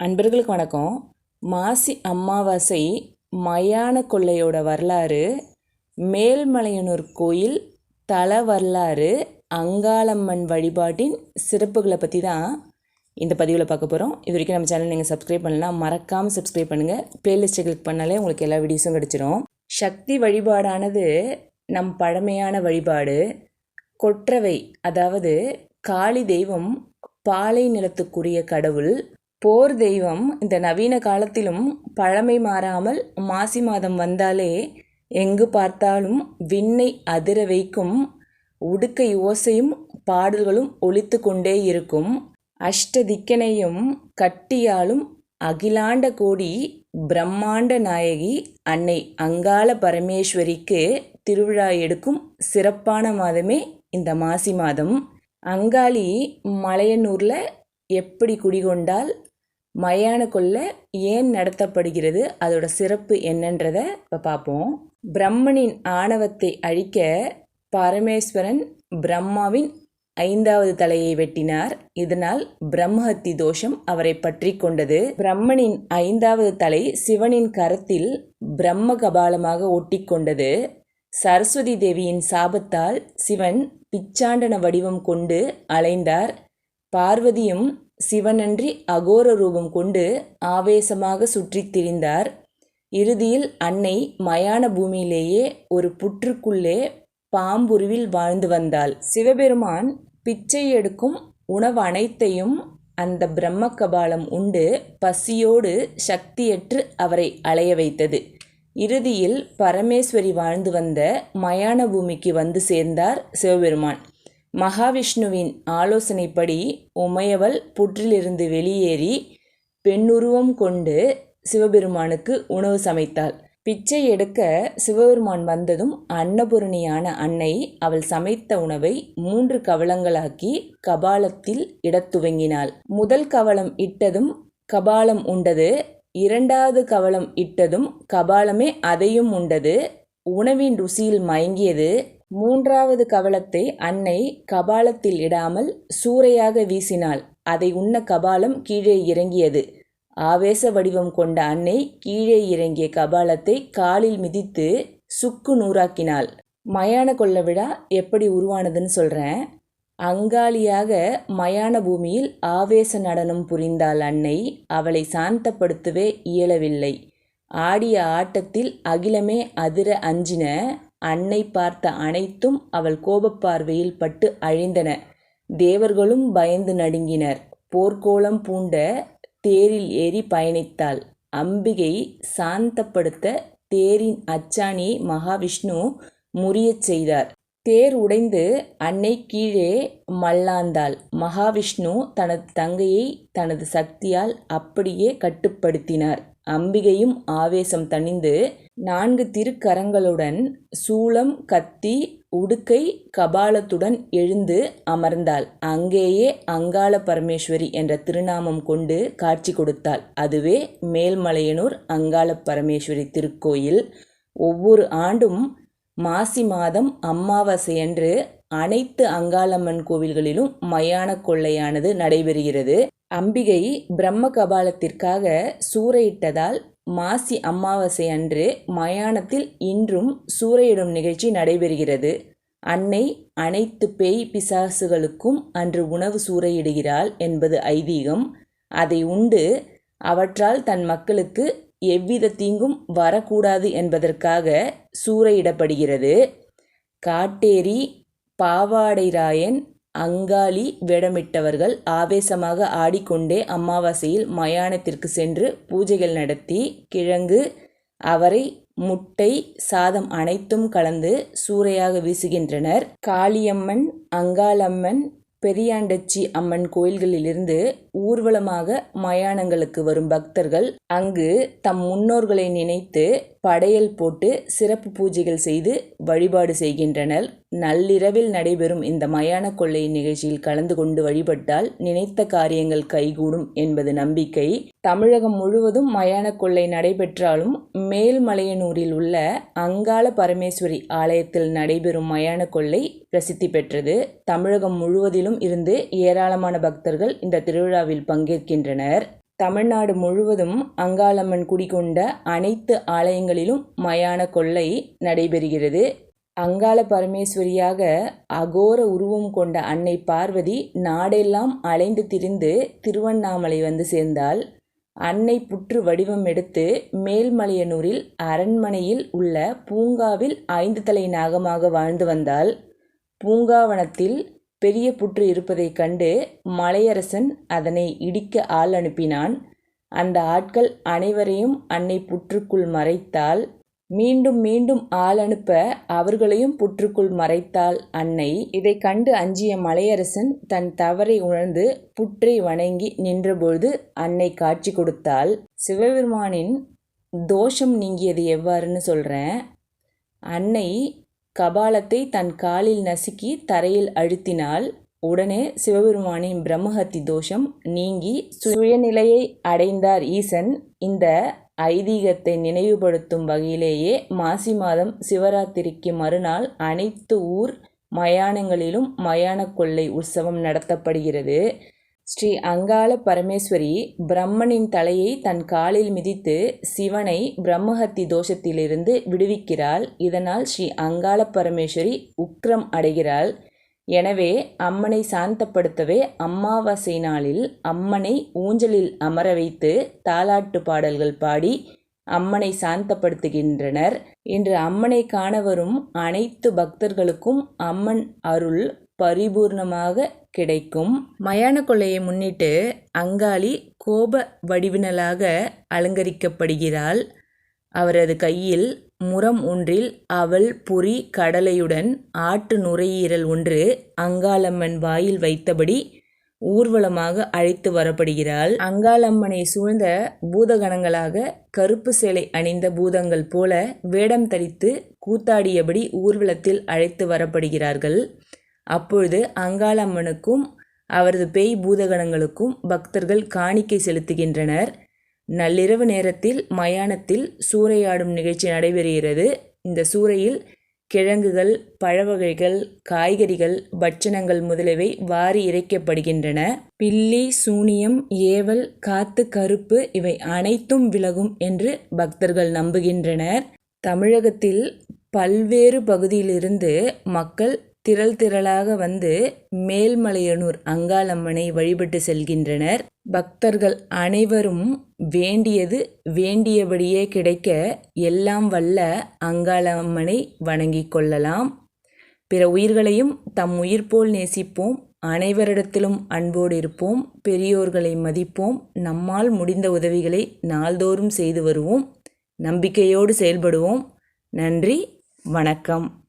அன்பர்களுக்கு வணக்கம். மாசி அமாவாசை மயான கொள்ளையோட வரலாறு மேல்மலையனூர் கோயில் தல வரலாறு அங்காளம்மன் வழிபாட்டின் சிறப்புகளை பற்றி தான் இந்த பதிவில் பார்க்க போகிறோம் இது வரைக்கும் நம்ம சேனல் நீங்கள் சப்ஸ்கிரைப் பண்ணலாம் மறக்காமல் சப்ஸ்கிரைப் பண்ணுங்கள் ப்ளேலிஸ்ட்டை கிளிக் பண்ணாலே உங்களுக்கு எல்லா வீடியோஸும் கிடச்சிரும். சக்தி வழிபாடானது நம் பழமையான வழிபாடு. கொற்றவை அதாவது காளி தெய்வம் பாலை நிலத்துக்குரிய கடவுள் போர் தெய்வம் இந்த நவீன காலத்திலும் பழமை மாறாமல் மாசி மாதம் வந்தாலே எங்கு பார்த்தாலும் விண்ணை அதிர வைக்கும் உடுக்கை ஓசையும் பாடல்களும் ஒழித்து கொண்டே இருக்கும். அஷ்டதிக்கனையும் கட்டியாலும் அகிலாண்ட கோடி பிரம்மாண்ட நாயகி அன்னை அங்காள பரமேஸ்வரிக்கு திருவிழா எடுக்கும் சிறப்பான மாதமே இந்த மாசி மாதம். அங்காளி மலையனூரில் எப்படி குடிகொண்டால் மயானுக்குள்ளே ஏன் நடத்தப்படுகிறது? அதோட சிறப்பு என்னன்றதை இப்போ பார்ப்போம் பிரம்மனின் ஆணவத்தை அழிக்க பரமேஸ்வரன் பிரம்மாவின் ஐந்தாவது தலையை வெட்டினார். இதனால் பிரம்மஹத்தி தோஷம் அவரை பற்றி கொண்டது. பிரம்மனின் ஐந்தாவது தலை சிவனின் கரத்தில் பிரம்ம கபாலமாக ஒட்டி கொண்டது. சரஸ்வதி தேவியின் சாபத்தால் சிவன் பிச்சாண்டன வடிவம் கொண்டு அலைந்தார். பார்வதியும் சிவனன்றி அகோர ரூபம் கொண்டு ஆவேசமாக சுற்றித் திரிந்தார். இறுதியில் அன்னை மயான பூமியிலேயே ஒரு புற்றுக்குள்ளே பாம்புருவில் வாழ்ந்து வந்தாள். சிவபெருமான் பிச்சை எடுக்கும் உணவு அனைத்தையும் அந்த பிரம்ம கபாலம் உண்டு பசியோடு சக்தியற்று அவரை அலைய வைத்தது. இறுதியில் பரமேஸ்வரி வாழ்ந்து வந்த மயான பூமிக்கு வந்து சேர்ந்தார் சிவபெருமான். மகாவிஷ்ணுவின் ஆலோசனைப்படி உமையவள் புற்றிலிருந்து வெளியேறி பெண்ணுருவம் கொண்டு சிவபெருமானுக்கு உணவு சமைத்தாள். பிச்சை எடுக்க சிவபெருமான் வந்ததும் அன்னபூரணியான அன்னை அவள் சமைத்த உணவை மூன்று கவளங்களாக்கி கபாலத்தில் இடத் துவங்கினாள். முதல் கவளம் இட்டதும் கபாலம் உண்டது இரண்டாவது கவளம் இட்டதும் கபாலமே அதையும் உண்டது உணவின் ருசியில் மயங்கியது மூன்றாவது கவளத்தை அன்னை கபாலத்தில் இடாமல் சூறையாக வீசினாள். அதை உண்ண கபாலம் கீழே இறங்கியது. ஆவேச வடிவம் கொண்ட அன்னை கீழே இறங்கிய கபாலத்தை காலில் மிதித்து சுக்கு நூறாக்கினாள். மயான கொள்ள விழா எப்படி உருவானதுன்னு சொல்கிறேன் அங்காளியாக மயான பூமியில் ஆவேச நடனம் புரிந்தாள் அன்னை. அவளை சாந்தப்படுத்தவே இயலவில்லை. ஆடிய ஆட்டத்தில் அகிலமே அதிர அஞ்சின அன்னை பார்த்த அனைத்தும் அவள் கோபப்பார்வையில் பட்டு அழிந்தன. தேவர்களும் பயந்து நடுங்கினர். போர்க்கோளம் பூண்ட தேரில் ஏறி பயணித்தாள். அம்பிகை சாந்தப்படுத்த தேரின் அச்சாணியை மகாவிஷ்ணு முறியச் செய்தார். தேர் உடைந்து அன்னை கீழே மல்லாந்தாள். மகாவிஷ்ணு தனது தங்கையை தனது சக்தியால் அப்படியே கட்டுப்படுத்தினார். அம்பிகையும் ஆவேசம் தணிந்து நான்கு திருக்கரங்களுடன் சூளம் கத்தி உடுக்கை கபாலத்துடன் எழுந்து அமர்ந்தாள். அங்கேயே அங்காள பரமேஸ்வரி என்ற திருநாமம் கொண்டு காட்சி கொடுத்தாள். அதுவே மேல்மலையனூர் அங்காள பரமேஸ்வரி திருக்கோயில். ஒவ்வொரு ஆண்டும் மாசி மாதம் அமாவாசையன்று அனைத்து அங்காளம்மன் கோவில்களிலும் மயான கொள்ளையானது நடைபெறுகிறது. அம்பிகை பிரம்ம கபாலத்திற்காக சூறையிட்டதால் மாசி அமாவாசை அன்று மயானத்தில் இன்றும் சூறையிடும் நிகழ்ச்சி நடைபெறுகிறது. அன்னை அனைத்து பேய் பிசாசுகளுக்கும் அன்று உணவு சூறையிடுகிறாள் என்பது ஐதீகம். அதை உண்டு அவற்றால் தன் மக்களுக்கு எவ்வித தீங்கும் வரக்கூடாது என்பதற்காக சூறையிடப்படுகிறது. காட்டேரி பாவாடைராயன் அங்காளி வேடமிட்டவர்கள் ஆவேசமாக ஆடிக்கொண்டே அமாவாசையில் மயானத்திற்கு சென்று பூஜைகள் நடத்தி கிழங்கு அவரை முட்டை சாதம் அனைத்தும் கலந்து சூறையாக வீசுகின்றனர். காளியம்மன் அங்காளம்மன் பெரியாண்டச்சி அம்மன் கோயில்களிலிருந்து ஊர்வலமாக மயானங்களுக்கு வரும் பக்தர்கள் அங்கு தம் முன்னோர்களை நினைத்து படையல் போட்டு சிறப்பு பூஜைகள் செய்து வழிபாடு செய்கின்றனர். நள்ளிரவில் நடைபெறும் இந்த மயான கொள்ளை நிகழ்ச்சியில் கலந்து கொண்டு வழிபட்டால் நினைத்த காரியங்கள் கைகூடும் என்பது நம்பிக்கை. தமிழகம் முழுவதும் மயான கொள்ளை நடைபெற்றாலும் மேல்மலையனூரில் உள்ள அங்காள பரமேஸ்வரி ஆலயத்தில் நடைபெறும் மயான கொள்ளை பிரசித்தி பெற்றது. தமிழகம் முழுவதிலும் இருந்து ஏராளமான பக்தர்கள் இந்த திருவிழாவில் பங்கேற்கின்றனர். தமிழ்நாடு முழுவதும் அங்காளம்மன் குடிகொண்ட அனைத்து ஆலயங்களிலும் மயான கொள்ளை நடைபெறுகிறது. அங்காள பரமேஸ்வரியாக அகோர உருவம் கொண்ட அன்னை பார்வதி நாடெல்லாம் அலைந்து திரிந்து திருவண்ணாமலை வந்து சேர்ந்தால் அன்னை புற்று வடிவம் எடுத்து மேல்மலையனூரில் அரண்மனையில் உள்ள பூங்காவில் ஐந்து தலை நாகமாக வாழ்ந்து வந்தால் பூங்காவனத்தில் பெரிய புற்று இருப்பதைக் கண்டு மலையரசன் அதனை இடிக்க ஆள் அனுப்பினான். அந்த ஆட்கள் அனைவரையும் அன்னை புற்றுக்குள் மறைத்தால் மீண்டும் மீண்டும் ஆள் அனுப்ப அவர்களையும் புற்றுக்குள் மறைத்தாள் அன்னை. இதை கண்டு அஞ்சிய மலையரசன் தன் தவறை உணர்ந்து புற்றை வணங்கி நின்றபொழுது அன்னை காட்சி கொடுத்தாள். சிவபெருமானின் தோஷம் நீங்கியது எவ்வாறுன்னு சொல்கிறேன் அன்னை கபாலத்தை தன் காலில் நசுக்கி தரையில் அழுத்தினால் உடனே சிவபெருமானின் பிரம்மஹத்தி தோஷம் நீங்கி சுயநிலையை அடைந்தார் ஈசன். இந்த ஐதீகத்தை நினைவுபடுத்தும் வகையிலேயே மாசி மாதம் சிவராத்திரிக்கு மறுநாள் அனைத்து ஊர் மயானங்களிலும் மயான கொள்ளை உற்சவம் நடத்தப்படுகிறது. ஸ்ரீ அங்காள பரமேஸ்வரி பிரம்மனின் தலையை தன் காலில் மிதித்து சிவனை பிரம்மஹத்தி தோஷத்திலிருந்து விடுவிக்கிறாள். இதனால் ஸ்ரீ அங்காள பரமேஸ்வரி உக்ரம் அடைகிறாள். எனவே அம்மனை சாந்தப்படுத்தவே அம்மாவாசை நாளில் அம்மனை ஊஞ்சலில் அமர வைத்து தாலாட்டு பாடல்கள் பாடி அம்மனை சாந்தப்படுத்துகின்றனர். இன்று அம்மனை காண வரும் அனைத்து பக்தர்களுக்கும் அம்மன் அருள் பரிபூர்ணமாக கிடைக்கும். மயான கொள்ளையை முன்னிட்டு அங்காளி கோப வடிவினலாக அலங்கரிக்கப்படுகிறாள். அவரது கையில் முறம் ஒன்றில் அவள் பொறி கடலையுடன் ஆட்டு நுரையீரல் ஒன்று அங்காளம்மன் வாயில் வைத்தபடி ஊர்வலமாக அழைத்து வரப்படுகிறாள். அங்காளம்மனை சூழ்ந்த பூதகணங்களாக கருப்பு சேலை அணிந்த பூதங்கள் போல வேடம் தரித்து கூத்தாடியபடி ஊர்வலத்தில் அழைத்து வரப்படுகிறார்கள். அப்பொழுது அங்காளம்மனுக்கும் அவரது பேய் பூதகணங்களுக்கும் பக்தர்கள் காணிக்கை செலுத்துகின்றனர். நள்ளிரவு நேரத்தில் மயானத்தில் சூறையாடும் நிகழ்ச்சி நடைபெறுகிறது. இந்த சூறையில் கிழங்குகள் பழவகைகள் காய்கறிகள் பட்சணங்கள் முதலியவை வாரி இறைக்கப்படுகின்றன. பில்லி சூனியம் ஏவல் காத்து கருப்பு இவை அனைத்தும் விலகும் என்று பக்தர்கள் நம்புகின்றனர். தமிழகத்தில் பல்வேறு பகுதியிலிருந்து மக்கள் திரள் திரளாக வந்து மேல்மலையனூர் அங்காளம்மனை வழிபட்டு செல்கின்றனர். பக்தர்கள் அனைவரும் வேண்டியது வேண்டியபடியே கிடைக்க எல்லாம் வல்ல அங்காளம்மனை வணங்கிக் கொள்ளலாம். பிற உயிர்களையும் தம் உயிர் போல் நேசிப்போம். அனைவரிடத்திலும் அன்போடு இருப்போம். பெரியோர்களை மதிப்போம். நம்மால் முடிந்த உதவிகளை நாள்தோறும் செய்து வருவோம். நம்பிக்கையோடு செயல்படுவோம். நன்றி. வணக்கம்.